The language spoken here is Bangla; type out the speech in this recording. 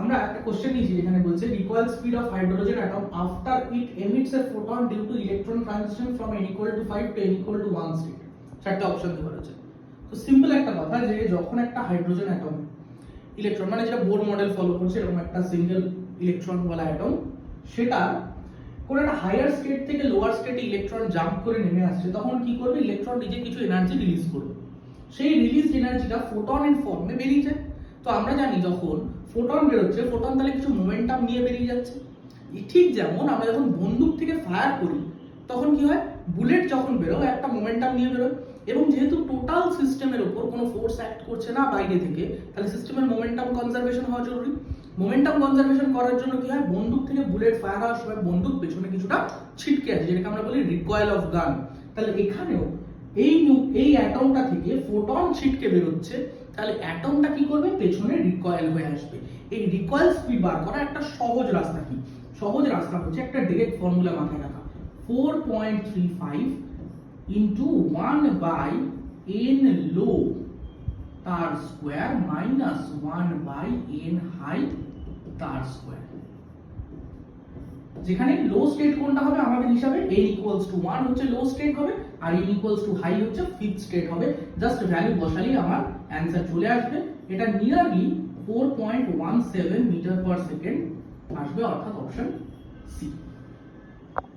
আমরা একটা কোশ্চেন নিয়েছি, যেখানে বলছে recoil speed of hydrogen atom after it emits a photon due to electron transition from n equal to 5 to n equal to 1 state চারটা অপশন দেওয়া রয়েছে। তো সিম্পল একটা কথা যে, যখন একটা হাইড্রোজেন অ্যাটম ইলেকট্রন মানে যেটা বোর মডেল ফলো করছে, এরকম একটা সিঙ্গেল ইলেকট্রন ওয়ালা অ্যাটম সেটা কোন একটা হায়ার স্টেট থেকে লোয়ার স্টেটে ইলেকট্রন জাম্প করে নেমে আসছে, তখন কি করবে? ইলেকট্রন নিজে কিছু এনার্জি রিলিজ করবে। সেই রিলিজ এনার্জিটা ফোটন এর ফর্মে বেরিয়ে যায়। তো আমরা জানি যখন ফোটন বেরোচ্ছে ফোটন তাহলে কিছু মোমেন্টাম নিয়ে বেরিয়ে যাচ্ছে। ঠিক যেমন আমরা যখন বন্দুক থেকে ফায়ার করি, তখন কি হয়? বুলেট যখন বেরোয়, একটা মোমেন্টাম নিয়ে বেরোয়। এবং যেহেতু টোটাল সিস্টেমের উপর কোনো ফোর্স অ্যাক্ট করছে না বাইরে থেকে, তাহলে সিস্টেমের মোমেন্টাম কনজারভেশন হওয়া জরুরি। মোমেন্টাম কনজারভেশন করার জন্য কি হয়? বন্দুক থেকে বুলেট ফায়ার হওয়ার সময় বন্দুক পেছনে কিছুটা ছিটকে আছে, যেটাকে আমরা বলি রিকয়েল অফ গান তাহলে এখানেও এই এই অ্যাটমটা থেকে ফোটন ছিটকে বেরোচ্ছে, তাহলে অ্যাটমটা কি করবে? পেছনে রিকয়েল হয়ে আসবে। এই রিকয়েল স্পিড বার করা একটা সহজ রাস্তা কি? সহজ রাস্তা হচ্ছে একটা ডিরেক্ট ফর্মুলা মাথায় রাখা। Four point three five into one by N low তার square minus one by N high তার স্কোয়ার যেখানে লো স্টেট কোনটা হবে? আমাদের হিসাবে n ইকুয়ালস টু ওয়ান হচ্ছে লো স্টেট হবে, আর n ইকুয়ালস টু হাই হচ্ছে ফিফথ স্টেট হবে। জাস্ট ভ্যালু বসালেই আমার অ্যান্সার চলে আসবে। এটা নিয়ারলি 4.17 মিটার পার সেকেন্ড আসবে, অর্থাৎ অপশন সি